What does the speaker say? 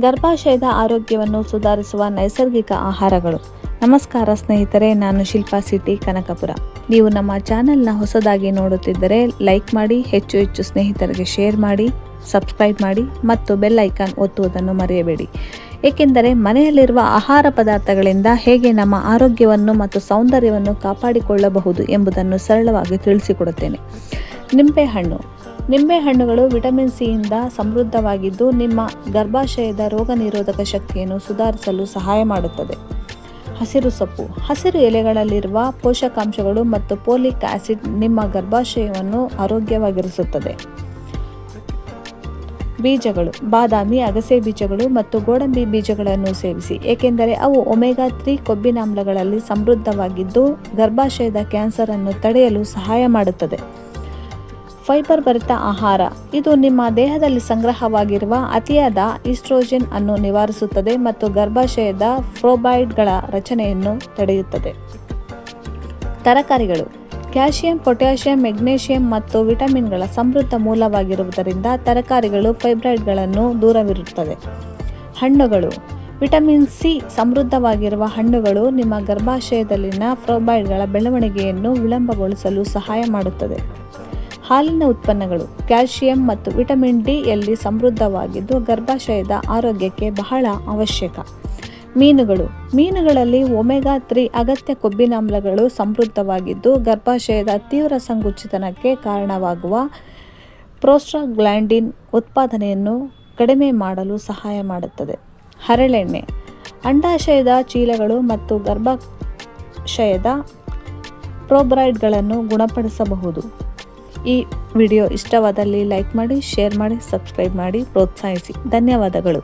ಗರ್ಭಾಶಯದ ಆರೋಗ್ಯವನ್ನು ಸುಧಾರಿಸುವ ನೈಸರ್ಗಿಕ ಆಹಾರಗಳು. ನಮಸ್ಕಾರ ಸ್ನೇಹಿತರೆ, ನಾನು ಶಿಲ್ಪಾ ಸಿಟಿ, ಕನಕಪುರ. ನೀವು ನಮ್ಮ ಚಾನೆಲ್ನ ಹೊಸದಾಗಿ ನೋಡುತ್ತಿದ್ದರೆ ಲೈಕ್ ಮಾಡಿ, ಹೆಚ್ಚು ಹೆಚ್ಚು ಸ್ನೇಹಿತರಿಗೆ ಶೇರ್ ಮಾಡಿ, ಸಬ್ಸ್ಕ್ರೈಬ್ ಮಾಡಿ ಮತ್ತು ಬೆಲ್ ಐಕಾನ್ ಒತ್ತುವುದನ್ನು ಮರೆಯಬೇಡಿ. ಏಕೆಂದರೆ ಮನೆಯಲ್ಲಿರುವ ಆಹಾರ ಪದಾರ್ಥಗಳಿಂದ ಹೇಗೆ ನಮ್ಮ ಆರೋಗ್ಯವನ್ನು ಮತ್ತು ಸೌಂದರ್ಯವನ್ನು ಕಾಪಾಡಿಕೊಳ್ಳಬಹುದು ಎಂಬುದನ್ನು ಸರಳವಾಗಿ ತಿಳಿಸಿಕೊಡುತ್ತೇನೆ. ನಿಂಬೆಹಣ್ಣು. ನಿಂಬೆಹಣ್ಣುಗಳು ವಿಟಮಿನ್ ಸಿಯಿಂದ ಸಮೃದ್ಧವಾಗಿದ್ದು ನಿಮ್ಮ ಗರ್ಭಾಶಯದ ರೋಗ ನಿರೋಧಕ ಶಕ್ತಿಯನ್ನು ಸುಧಾರಿಸಲು ಸಹಾಯ ಮಾಡುತ್ತದೆ. ಹಸಿರು ಸೊಪ್ಪು. ಹಸಿರು ಎಲೆಗಳಲ್ಲಿರುವ ಪೋಷಕಾಂಶಗಳು ಮತ್ತು ಪೋಲಿಕ್ ಆಸಿಡ್ ನಿಮ್ಮ ಗರ್ಭಾಶಯವನ್ನು ಆರೋಗ್ಯವಾಗಿರಿಸುತ್ತದೆ. ಬೀಜಗಳು. ಬಾದಾಮಿ, ಅಗಸೆ ಬೀಜಗಳು ಮತ್ತು ಗೋಡಂಬಿ ಬೀಜಗಳನ್ನು ಸೇವಿಸಿ. ಏಕೆಂದರೆ ಅವು ಒಮೆಗಾ ತ್ರೀ ಕೊಬ್ಬಿನಾಮ್ಲಗಳಲ್ಲಿ ಸಮೃದ್ಧವಾಗಿದ್ದು ಗರ್ಭಾಶಯದ ಕ್ಯಾನ್ಸರ್ ಅನ್ನು ತಡೆಯಲು ಸಹಾಯ ಮಾಡುತ್ತದೆ. ಫೈಬರ್ ಭರಿತ ಆಹಾರ. ಇದು ನಿಮ್ಮ ದೇಹದಲ್ಲಿ ಸಂಗ್ರಹವಾಗಿರುವ ಅತಿಯಾದ ಈಸ್ಟ್ರೋಜಿನ್ ಅನ್ನು ನಿವಾರಿಸುತ್ತದೆ ಮತ್ತು ಗರ್ಭಾಶಯದ ಫ್ರೋಬೈಡ್ಗಳ ರಚನೆಯನ್ನು ತಡೆಯುತ್ತದೆ. ತರಕಾರಿಗಳು. ಕ್ಯಾಲ್ಸಿಯಂ, ಪೊಟ್ಯಾಷಿಯಂ, ಮೆಗ್ನೇಷಿಯಂ ಮತ್ತು ವಿಟಮಿನ್ಗಳ ಸಮೃದ್ಧ ಮೂಲವಾಗಿರುವುದರಿಂದ ತರಕಾರಿಗಳು ಫೈಬ್ರಾಯ್ಡ್ಗಳನ್ನು ದೂರವಿರುತ್ತದೆ. ಹಣ್ಣುಗಳು. ವಿಟಮಿನ್ ಸಿ ಸಮೃದ್ಧವಾಗಿರುವ ಹಣ್ಣುಗಳು ನಿಮ್ಮ ಗರ್ಭಾಶಯದಲ್ಲಿನ ಫ್ರೋಬಾಯ್ಡ್ಗಳ ಬೆಳವಣಿಗೆಯನ್ನು ವಿಳಂಬಗೊಳಿಸಲು ಸಹಾಯ ಮಾಡುತ್ತದೆ. ಹಾಲಿನ ಉತ್ಪನ್ನಗಳು ಕ್ಯಾಲ್ಸಿಯಂ ಮತ್ತು ವಿಟಮಿನ್ ಡಿ ಯಲ್ಲಿ ಸಮೃದ್ಧವಾಗಿದ್ದು ಗರ್ಭಾಶಯದ ಆರೋಗ್ಯಕ್ಕೆ ಬಹಳ ಅವಶ್ಯಕ. ಮೀನುಗಳು ಮೀನುಗಳಲ್ಲಿ ಒಮೆಗಾ ತ್ರೀ ಅಗತ್ಯ ಕೊಬ್ಬಿನಾಮ್ಲಗಳು ಸಮೃದ್ಧವಾಗಿದ್ದು ಗರ್ಭಾಶಯದ ತೀವ್ರ ಸಂಕುಚಿತನಕ್ಕೆ ಕಾರಣವಾಗುವ ಪ್ರೋಸ್ಟ್ರಾಗ್ಲ್ಯಾಂಡಿನ್ ಉತ್ಪಾದನೆಯನ್ನು ಕಡಿಮೆ ಮಾಡಲು ಸಹಾಯ ಮಾಡುತ್ತದೆ. ಹರಳೆಣ್ಣೆ ಅಂಡಾಶಯದ ಚೀಲಗಳು ಮತ್ತು ಗರ್ಭಾಶಯದ ಪ್ರೋಬ್ರೈಡ್ಗಳನ್ನು ಗುಣಪಡಿಸಬಹುದು. ಈ ವಿಡಿಯೋ ಇಷ್ಟವಾದಲ್ಲಿ ಲೈಕ್ ಮಾಡಿ ಶೇರ್ ಮಾಡಿ ಸಬ್ಸ್ಕ್ರೈಬ್ ಮಾಡಿ ಪ್ರೋತ್ಸಾಹಿಸಿ. ಧನ್ಯವಾದಗಳು.